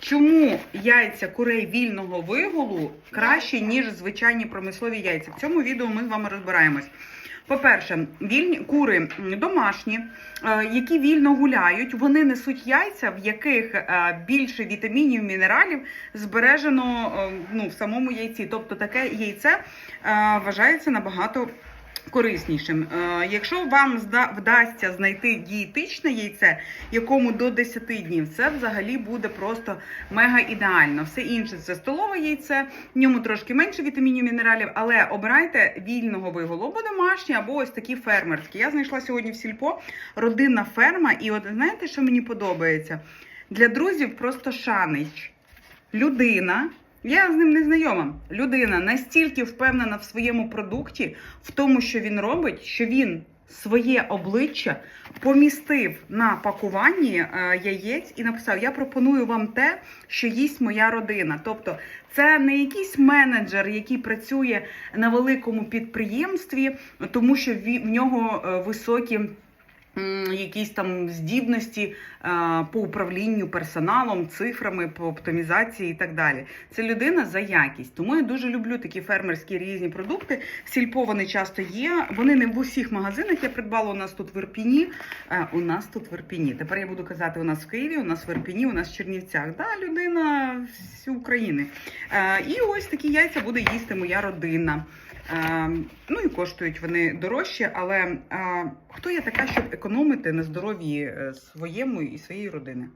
Чому яйця курей вільного вигулу краще, ніж звичайні промислові яйця? В цьому відео ми з вами розбираємось. По-перше, вільні кури домашні, е, які вільно гуляють, вони несуть яйця, в яких е, більше вітамінів, мінералів збережено е, ну, в самому яйці. Тобто таке яйце вважається набагато кориснішим. Е, Якщо вам вдасться знайти дієтичне яйце, якому до 10 днів, це взагалі буде просто мега ідеально. Все інше це столове яйце, в ньому трошки менше вітамінів, мінералів, але обирайте вільного виголу, або домашні, або ось такі фермерські. Я знайшла сьогодні в сільпо родинна ферма, і от знаєте, що мені подобається? Для друзів просто шанич. Людина. Я з ним не знайома. Людина настільки впевнена в своєму продукті, в тому, що він робить, що він своє обличчя помістив на пакуванні е, яєць і написав: Я пропоную вам те, що їсть моя родина. Тобто, це не якийсь менеджер, який працює на великому підприємстві, тому що в нього е, високі. Якісь там здібності е, по управлінню персоналом, цифрами, по оптимізації і так далі. Це людина за якість. Тому я дуже люблю такі фермерські різні продукти. Сільпо вони часто є. Вони не в усіх магазинах. Я придбала у нас тут в Ірпіні. Е, у нас тут в Ірпіні. Тепер я буду казати, у нас в Києві, у нас в Ірпіні, у нас в Чернівцях. Да, людина всю України. Е, і ось такі яйця буде їсти моя родина. Е, ну і коштують вони дорожче, але е, хто я така, щоб економити на здоров'ї е, своєму і своєї родини?